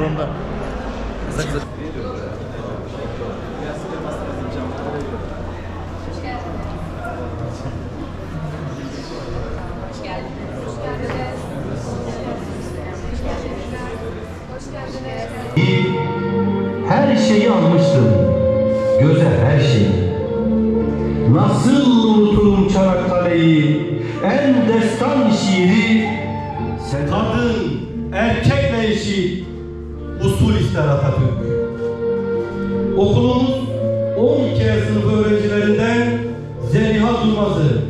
programda. Kısa kısa. Her şeyi almıştım. Göze her şeyi. Nasıl unuturum Çanakkale'yi? En destan şiiri. Sen Kadın erkekle eşit usul ister Atatürk. Okulumuz 12 sınıf öğrencilerinden Zeliha Durmaz'ı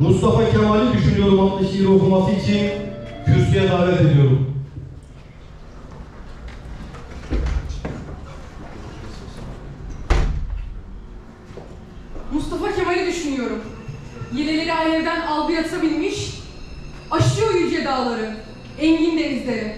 Mustafa Kemal'i düşünüyorum adlı şiir okuması için kürsüye davet ediyorum. Dağları, engin denizleri.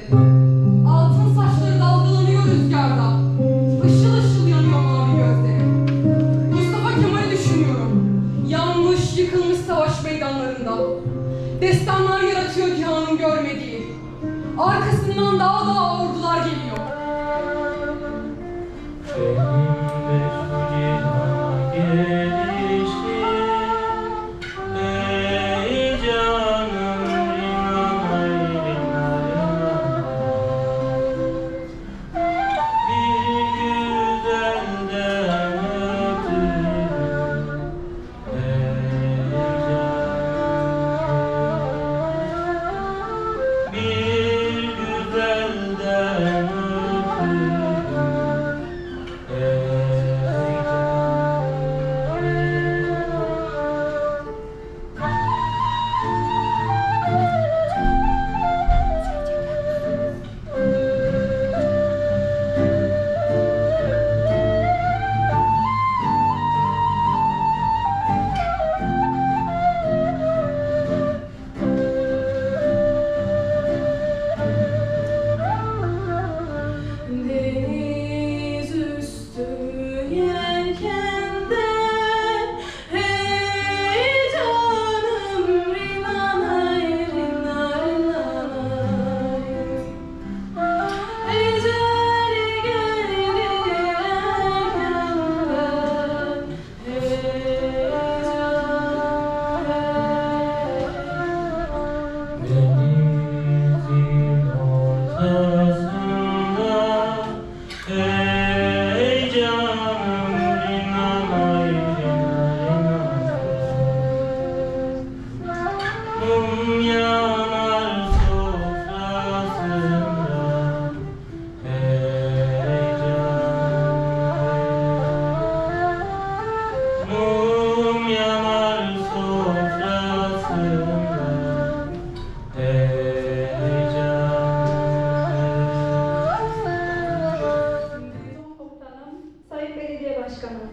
Belediye Başkanı,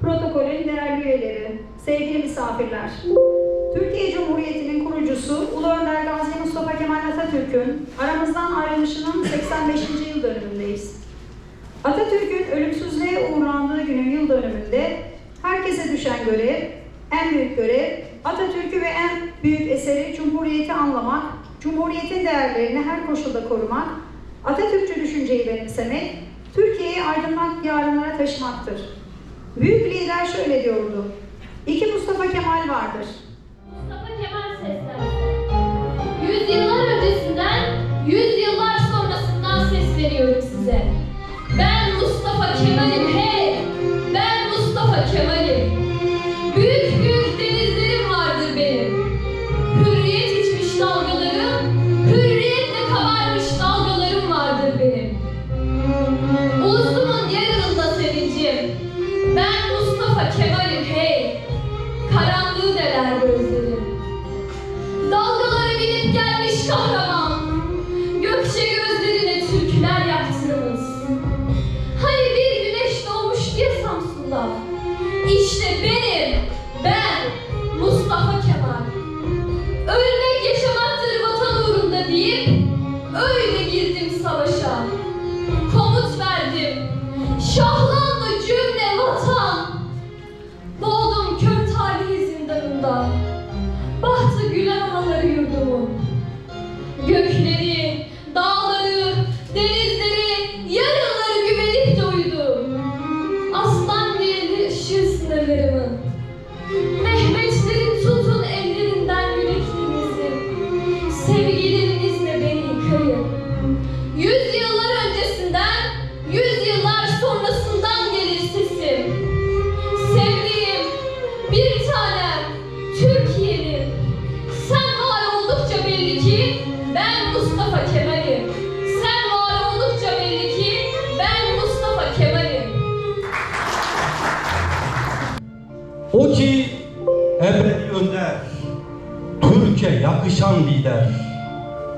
protokolün değerli üyeleri, sevgili misafirler. Türkiye Cumhuriyeti'nin kurucusu Ulu Önder Gazi Mustafa Kemal Atatürk'ün aramızdan ayrılışının 85. yıl dönümündeyiz. Atatürk'ün ölümsüzlüğe uğurlandığı günün yıl dönümünde herkese düşen görev, en büyük görev Atatürk'ü ve en büyük eseri Cumhuriyeti anlamak, Cumhuriyetin değerlerini her koşulda korumak, Atatürkçü düşünceyi benimsemek, Türkiye'yi aydınlık yarınlara taşımaktır. Büyük lider şöyle diyordu. İki Mustafa Kemal vardır. Mustafa Kemal seslensin. Yüzyıllar öncesinden, yüzyıllar sonrasından sesleniyorum size.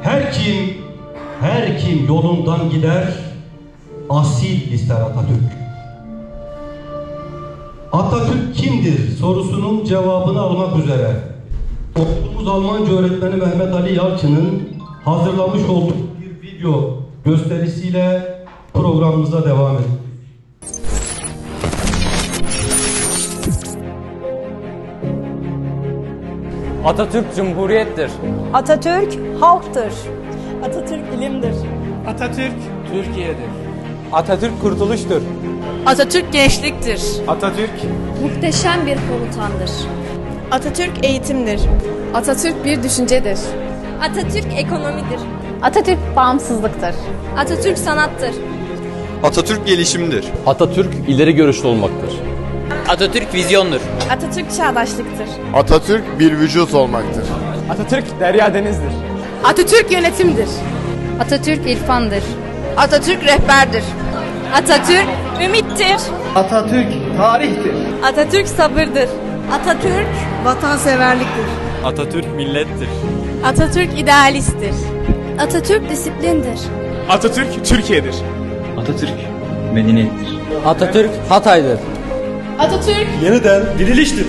Her kim, her kim yolundan gider, asil ister Atatürk. Atatürk kimdir sorusunun cevabını almak üzere okulumuz Almanca öğretmeni Mehmet Ali Yalçın'ın hazırlamış olduğu bir video gösterisiyle programımıza devam edelim. Atatürk Cumhuriyettir. Atatürk halktır. Atatürk ilimdir. Atatürk Türkiye'dir. Atatürk kurtuluştur. Atatürk gençliktir. Atatürk Muhteşem bir komutandır. Atatürk eğitimdir. Atatürk bir düşüncedir. Atatürk ekonomidir. Atatürk bağımsızlıktır. Atatürk sanattır. Atatürk gelişimdir. Atatürk ileri görüşlü olmaktır. Atatürk vizyondur. Atatürk çağdaşlıktır. Atatürk bir vücut olmaktır. Atatürk derya denizdir. Atatürk yönetimdir. Atatürk irfandır. Atatürk rehberdir. Atatürk ümittir. Atatürk tarihtir. Atatürk sabırdır. Atatürk vatanseverliktir. Atatürk millettir. Atatürk idealisttir. Atatürk disiplindir. Atatürk Türkiye'dir. Atatürk medeniyettir. Atatürk Hatay'dır. Atatürk Yeniden diriliştir.